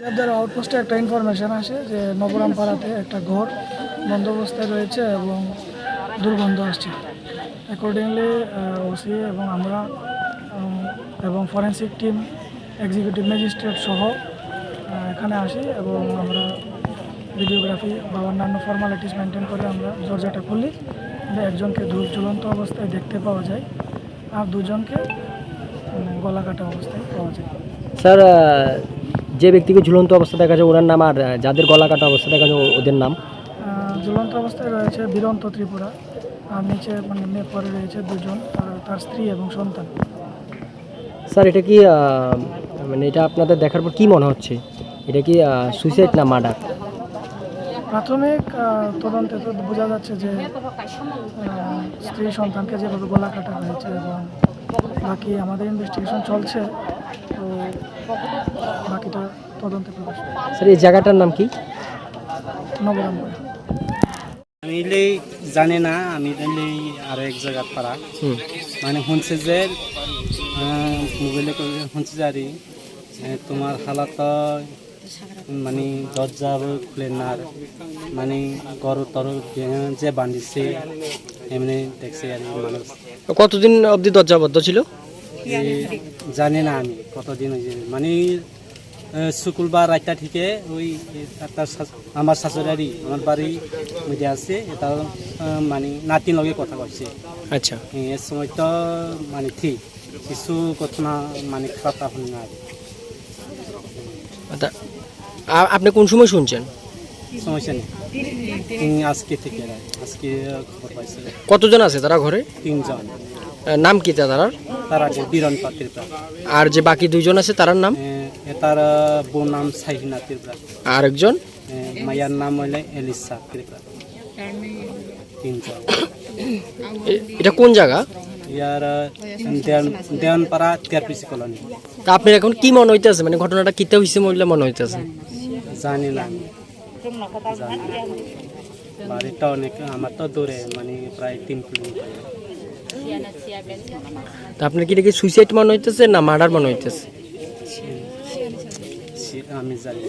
যাদের আউটপোস্টে একটা ইনফরমেশন আসে যে নবরাম পাড়াতে একটা ঘর বন্ধ অবস্থায় রয়েছে এবং দুর্গন্ধ আসছে। অ্যাকর্ডিংলি ওসি এবং আমরা এবং ফরেন্সিক টিম এক্সিকিউটিভ ম্যাজিস্ট্রেট সহ এখানে আসি এবং আমরা ভিডিওগ্রাফি বা অন্যান্য ফর্মালিটিস মেনটেন করে আমরা দরজাটা খুলি। একজনকে ধূপ ঝুলন্ত অবস্থায় দেখতে পাওয়া যায় আর দুজনকে গলা কাটা অবস্থায় পাওয়া যায়। স্যার যে ব্যক্তিকে ঝুলন্ত অবস্থা দেখা যায় ওনার নাম আর যাদের গলা কাটা অবস্থা দেখা যায় ওদের নাম? ঝুলন্ত অবস্থায় রয়েছে বীরন্ত ত্রিপুরা। আর নিচে মানে নে- পরে রয়েছে দুজন আর তার স্ত্রী এবং সন্তান। স্যার এটা কি মানে এটা আপনাদের দেখার পর কি মনে হচ্ছে? এটা কি সুইসাইড না মার্ডার প্রাথমিক তদন্তে তো বোঝা যাচ্ছে যে স্ত্রী সন্তানকে যেভাবে গলা কাটা হয়েছে এবং বাকি আমাদের ইনভেস্টিগেশন চলছে তো বাকিটা তদন্তে প্রকাশ স্যার এই জায়গাটার নাম কি? আমি এলেই জানে না আমি আরও এক জায়গা পারা হুম। মানে শুনছে যে মোবাইলে শুনছে যে আরে যে তোমার হালাত মানে দরজা খুলে না মানে গর তর যে বান্ধিছে এমনি দেখছে আর মানুষ কতদিন অবধি দরজাবদ্ধ ছিল? এ জানে না আমি কতদিন হয়েছে মানে শুক্রবার রাতটা থেকে ওই শাশ- আমার শাশুড়ারি আমার বাড়ি মধ্যে আছে এটা মানে নাতিন লগে কথা কইছে আচ্ছা। এর সময় তো মানে ঠিক। কিছু ঘটনা মানে খারাপ হল না আর আচ্ছা, আপনি কোন সময় শুনছেন? সমস্যা নেই। আজকে থেকে আজকে খবর পাইছে। কতজন আছে তারা ঘরে? তিনজন। নাম কি তার তারা বীরন পাত্রিপা আর যে বাকি দুইজন আছে তার নাম? এটার বউ নাম সাহিনা ত্রিপুরা আর একজন মায়ার নাম হইলে এলিসা ত্রিপুরা তিনজন। এটা কোন জায়গা? ইয়ার দেওয়ান দেওয়ানপাড়া টিআরপিসি কলোনি। তা আপনার এখন কি মনে হইতেছে? মানে ঘটনাটা কিতে হয়েছে বললে মনে হইতেছে? জানি না। আমি। জানি। না। বাড়িটা অনেক আমার তো দূরে মানে প্রায় তিন কিলোমিটার। তা আপনার কি কি সুইসাইড মনে হইতেছে না মার্ডার মনে হইতেছে? আমি জানি।